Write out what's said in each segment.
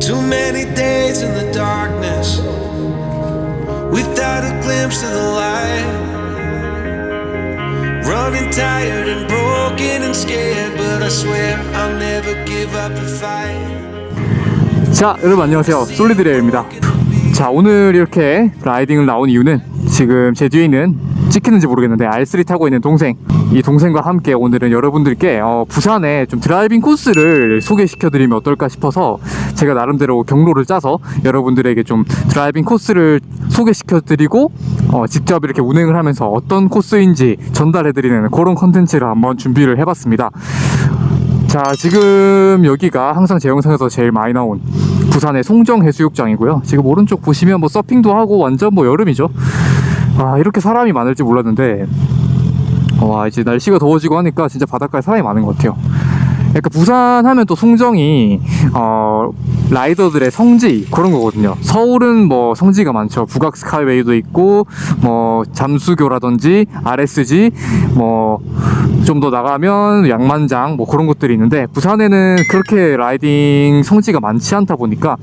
Too many days in the darkness without a glimpse of the light. Running tired and broken and scared, but I swear I'll never give up the fight. 자 여러분 안녕하세요 솔리드레입니다 자 오늘 이렇게 라이딩을 나온 이유는 지금 제 뒤에 있는 찍히는지 모르겠는데 R3 타고 있는 동생. 이 동생과 함께 오늘은 여러분들께 어, 부산에 좀 드라이빙 코스를 소개시켜 드리면 어떨까 싶어서 제가 나름대로 경로를 짜서 여러분들에게 좀 드라이빙 코스를 소개시켜 드리고 어, 직접 이렇게 운행을 하면서 어떤 코스인지 전달해 드리는 그런 컨텐츠를 한번 준비를 해봤습니다. 자 지금 여기가 항상 제 영상에서 제일 많이 나온 부산의 송정 해수욕장이고요. 지금 오른쪽 보시면 뭐 서핑도 하고 완전 뭐 여름이죠 아 이렇게 사람이 많을지 몰랐는데 와 이제 날씨가 더워지고 하니까 진짜 바닷가에 사람이 많은 것 같아요 그러니까 부산 하면 또 송정이 어 라이더들의 성지 그런 거거든요. 서울은 뭐 성지가 많죠. 북악 스카이웨이도 있고 뭐 잠수교라든지 RSG 뭐 좀 더 나가면 양만장 뭐 그런 것들이 있는데 부산에는 그렇게 라이딩 성지가 많지 않다 보니까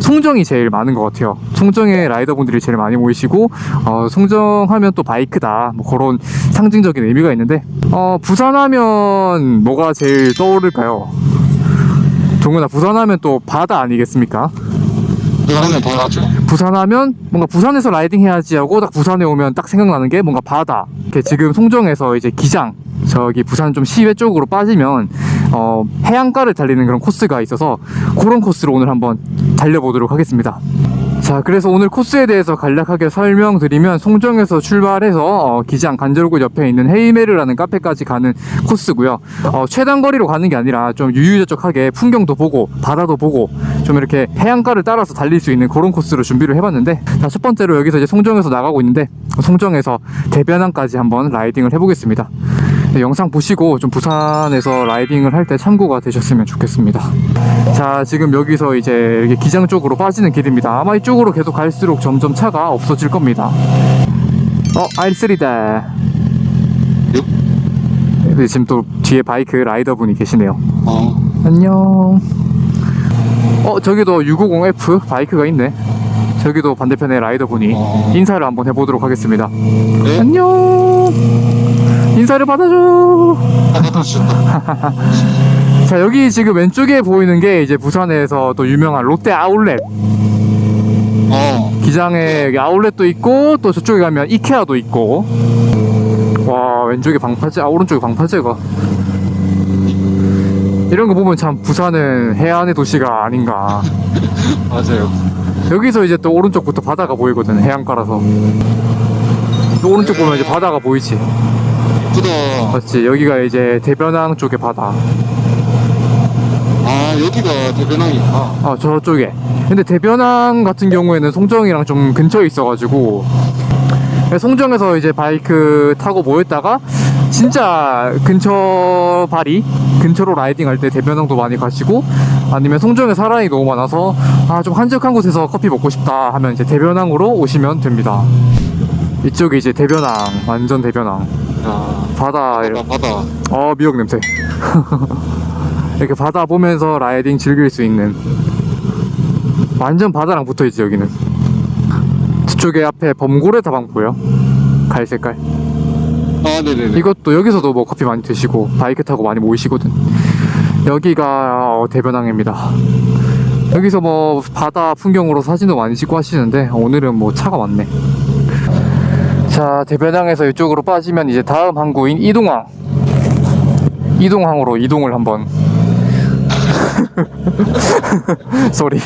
송정이 제일 많은 것 같아요. 송정에 라이더분들이 제일 많이 모이시고 어, 송정하면 또 바이크다 뭐 그런 상징적인 의미가 있는데 어, 부산하면 뭐가 제일 떠오 를까요? 동훈아 부산하면 또 바다 아니겠습니까? 부산에 바다죠? 부산하면 뭔가 부산에서 라이딩 해야지 하고 딱 부산에 오면 딱 생각나는 게 뭔가 바다. 이렇게 지금 송정에서 이제 기장 저기 부산 좀 시외 쪽으로 빠지면 어, 해안가를 달리는 그런 코스가 있어서 그런 코스로 오늘 한번 달려보도록 하겠습니다. 자, 그래서 오늘 코스에 대해서 간략하게 설명드리면 송정에서 출발해서 어, 기장 간절곶 옆에 있는 헤이메르라는 카페까지 가는 코스고요. 어, 최단 거리로 가는 게 아니라 좀 유유자적하게 풍경도 보고 바다도 보고 좀 이렇게 해안가를 따라서 달릴 수 있는 그런 코스로 준비를 해봤는데 자, 첫 번째로 여기서 이제 송정에서 나가고 있는데 송정에서 대변항까지 한번 라이딩을 해보겠습니다. 네, 영상 보시고 좀 부산에서 라이딩을 할 때 참고가 되셨으면 좋겠습니다. 자, 지금 여기서 이제 이렇게 기장 쪽으로 빠지는 길입니다. 아마 이쪽으로 계속 갈수록 점점 차가 없어질 겁니다. 어, R3다. 육? 네, 지금 또 뒤에 바이크 라이더 분이 계시네요. 어. 안녕. 어, 저기도 650F 바이크가 있네. 저기도 반대편에 라이더 분이 어. 인사를 한번 해보도록 하겠습니다. 네? 안녕. 인사를 받아줘. 자 여기 지금 왼쪽에 보이는 게 이제 부산에서 또 유명한 롯데 아울렛. 어. 기장에 아울렛도 있고 또 저쪽에 가면 이케아도 있고. 와 왼쪽에 방파제 아 오른쪽에 방파제가. 이런 거 보면 참 부산은 해안의 도시가 아닌가. 맞아요. 여기서 이제 또 오른쪽부터 바다가 보이거든 해안가라서. 또 오른쪽 보면 이제 바다가 보이지 예쁘다. 맞지. 여기가 이제 대변항 쪽의 바다. 아, 여기가 대변항이구나. 아 저쪽에. 근데 대변항 같은 경우에는 송정이랑 좀 근처에 있어가지고 송정에서 이제 바이크 타고 모였다가 진짜 근처 발이 근처로 라이딩 할 때 대변항도 많이 가시고 아니면 송정에 사람이 너무 많아서 아 좀 한적한 곳에서 커피 먹고 싶다 하면 이제 대변항으로 오시면 됩니다. 이쪽이 이제 대변항 완전 대변항 야, 바다 바다, 바다. 어 미역 냄새. 이렇게 바다 보면서 라이딩 즐길 수 있는. 완전 바다랑 붙어있지 여기는. 저쪽에 앞에 범고래 다방 보여? 갈 색깔? 아, 네네네. 이것도 여기서도 뭐 커피 많이 드시고 바이크 타고 많이 모이시거든. 여기가 어, 대변항입니다. 여기서 뭐 바다 풍경으로 사진도 많이 찍고 하시는데 오늘은 뭐 차가 많네 자 대변항에서 이쪽으로 빠지면 이제 다음 항구인 이동항. 이동항으로 이동을 한번. 쏘리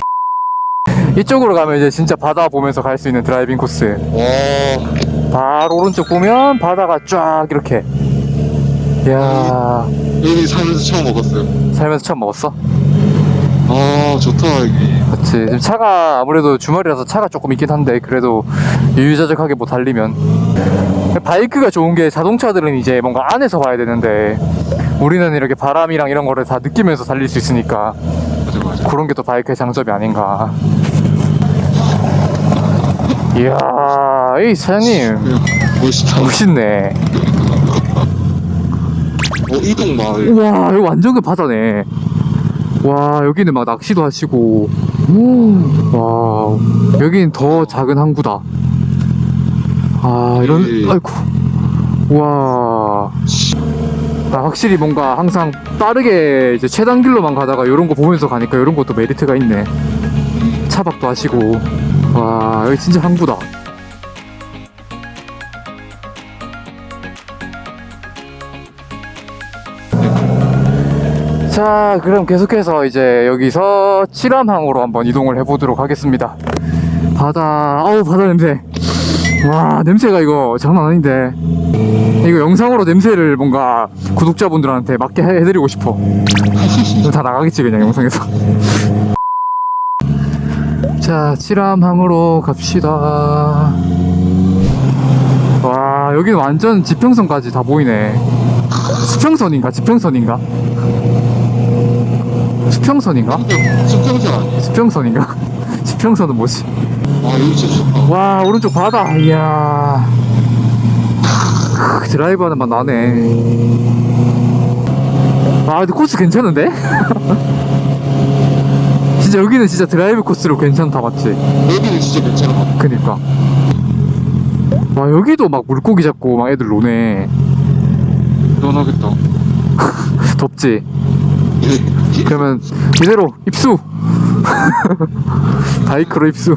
이쪽으로 가면 이제 진짜 바다 보면서 갈 수 있는 드라이빙 코스. 와, 바로 오른쪽 보면 바다가 쫙 이렇게. 이야. 여기 살면서 처음 먹었어요. 살면서 처음 먹었어? 아, 좋다, 여기. 그치 지금 차가 아무래도 주말이라서 차가 조금 있긴 한데 그래도 유유자적하게 뭐 달리면 바이크가 좋은 게 자동차들은 이제 뭔가 안에서 봐야 되는데 우리는 이렇게 바람이랑 이런 거를 다 느끼면서 달릴 수 있으니까 맞아, 맞아. 그런 게 또 바이크의 장점이 아닌가 이야 이 사장님 멋있다. 멋있네 어, 이동 마을. 우와 여기 완전 그 바다네 와 여기는 막 낚시도 하시고. 와 여기는 더 작은 항구다. 아 이런 예. 아이고. 와. 아, 확실히 뭔가 항상 빠르게 이제 최단 길로만 가다가 이런 거 보면서 가니까 이런 것도 메리트가 있네. 차박도 하시고. 와 여기 진짜 항구다 자 그럼 계속해서 이제 여기서 칠암항으로 한번 이동을 해보도록 하겠습니다. 바다 아우 바다 냄새. 와 냄새가 이거 장난 아닌데. 이거 영상으로 냄새를 뭔가 구독자분들한테 해- 해드리고 싶어. 다 나가겠지 그냥 영상에서. 자 칠암항으로 갑시다. 와 여기는 완전 지평선까지 다 보이네. 수평선인가 지평선인가 수평선인가? 수평선? 수평선인가? 지평선은 뭐지? 아 여기 진짜 좋다. 와 오른쪽 바다. 이야. 크, 드라이브하는 맛 나네. 아 근데 코스 괜찮은데? 진짜 여기는 진짜 드라이브 코스로 괜찮다 맞지? 여기는 진짜 괜찮아. 그니까. 와 여기도 막 물고기 잡고 막 애들 노네. 시원하겠다. 덥지? 그러면 이대로 입수 바이크로 입수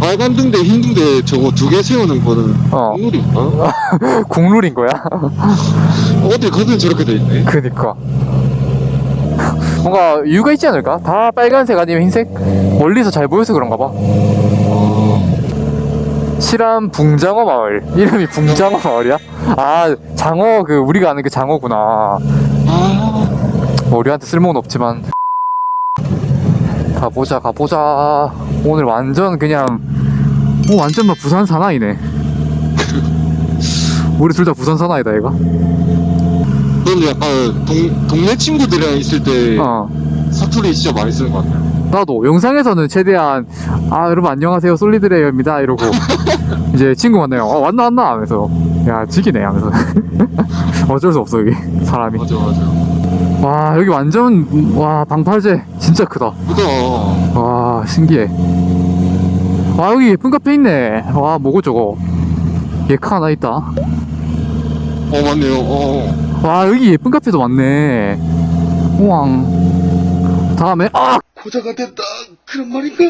빨간 등대 흰 등대 저거 두 개 세우는 거는 어. 국룰인가? 국룰인 거야? 어디 가든 저렇게 돼 있네 그니까 뭔가 이유가 있지 않을까? 다 빨간색 아니면 흰색? 멀리서 잘 보여서 그런가 봐 실암 붕장어 마을 이름이 붕장어 마을이야? 아 장어 그 우리가 아는 그 장어구나 아 뭐 우리한테 쓸모는 없지만. 가보자 가보자. 오늘 완전 그냥 오 완전 막 부산 사나이네. 우리 둘 다 부산 사나이다 얘가. 너는 약간 동, 동네 친구들이랑 있을 때 어. 사투리 진짜 많이 쓰는 것 같아요. 나도 영상에서는 최대한 아 여러분 안녕하세요 솔리드레이어입니다 이러고 이제 친구 만나요. 어 왔나 왔나? 하면서. 야 지기네 하면서. 어쩔 수 없어 여기 사람이. 맞아 맞아 와 여기 완전 와 방파제. 진짜 크다. 그다. 와 신기해. 와 여기 예쁜 카페 있네. 와 뭐고 저거? 예카 하나 있다. 어 맞네요. 어. 와 여기 예쁜 카페도 많네. 우왕. 다음에 아! 고자가 됐다. 그런 말인가?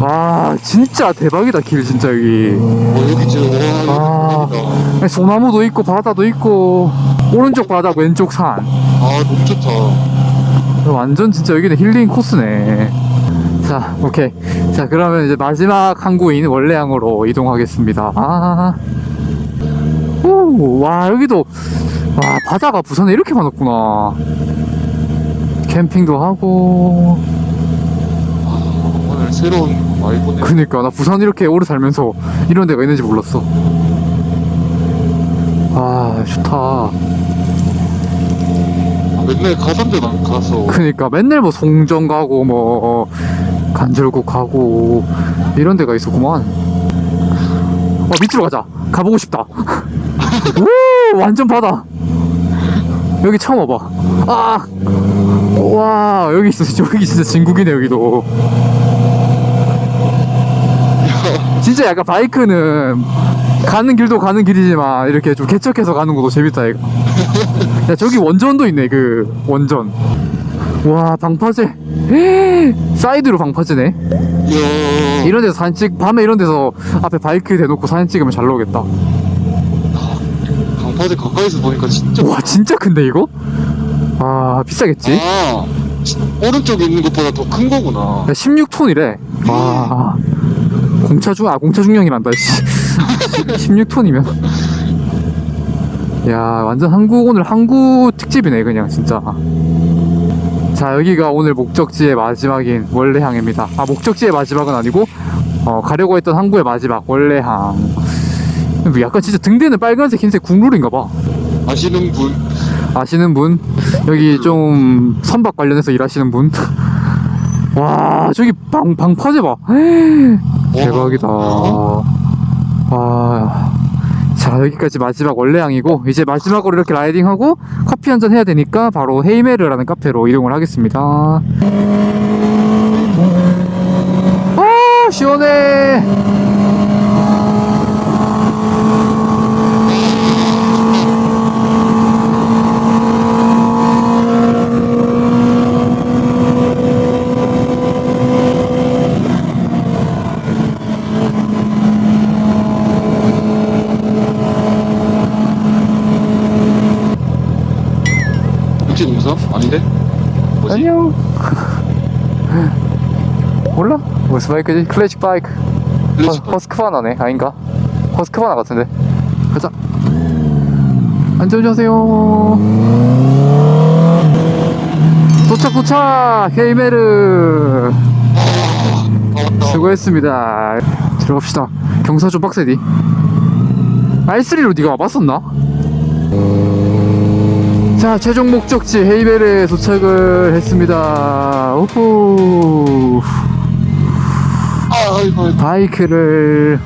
와 진짜 대박이다 길 진짜 여기. 어 여기 진짜 와 아. 여기 소나무도 있고 바다도 있고 오른쪽 바다 왼쪽 산. 아 너무 좋다. 완전 진짜 여기는 힐링 코스네. 자 오케이. 자 그러면 이제 마지막 항구인 원래항으로 이동하겠습니다. 아. 아오 와 여기도 와 바다가 부산에 이렇게 많았구나. 캠핑도 하고. 아, 오늘 새로운 거 많이 보네. 그니까 나 부산 이렇게 오래 살면서 이런 데가 있는지 몰랐어 아 좋다 아, 맨날 가던 데안 가서 그니까 맨날 뭐 송정 가고 뭐 간절국 가고 이런 데가 있었구만. 어 밑으로 가자. 가보고 싶다. 오 완전 바다. 여기 처음 와봐. 아. 와 여기 있어. 여기 진짜 진국이네 여기도. 진짜 약간 바이크는 가는 길도 가는 길이지만 이렇게 좀 개척해서 가는 것도 재밌다 이거. 야 저기 원전도 있네 그 원전. 와 방파제. 사이드로 방파제네. 이야 이런 데서 사진 찍 밤에 이런 데서 앞에 바이크 대놓고 사진 찍으면 잘 나오겠다. 강파제 가까이서 보니까 진짜 와 진짜 큰데 이거? 아 비싸겠지? 아 지- 오른쪽에 있는 것보다 더 큰 거구나. 야 16톤이래. 와. 공차 중 아 공차 중량이란다 16톤이면. 야 완전 한국 오늘 한국 특집이네 그냥 진짜. 자 여기가 오늘 목적지의 마지막인 원래항입니다. 아 목적지의 마지막은 아니고 어, 가려고 했던 항구의 마지막 원래항. 뭐 약간 진짜 등대는 빨간색 흰색 국룰인가 봐. 아시는 분? 아시는 분? 여기 좀 선박 관련해서 일하시는 분? 와 저기 방 방파제 봐. 대박이다 와자 여기까지 마지막 원래양이고 이제 마지막으로 이렇게 라이딩하고 커피 한 잔 해야 되니까 바로 헤이메르라는 카페로 이동을 하겠습니다. 아 시원해 농사? 아닌데? 뭐지? 안녕 몰라? 무슨 바이크지? 클래식 바이크 클래식 허, 허스크바나네 아닌가? 허스크바나 같은데 가자 안전운전하세요 도착 도착 헤이메르 아, 수고했습니다 들어갑시다 경사 좀 빡세디 R3로 네가 와봤었나? 자 최종 목적지 헤이베르에 도착을 했습니다 우후 아. 바이크를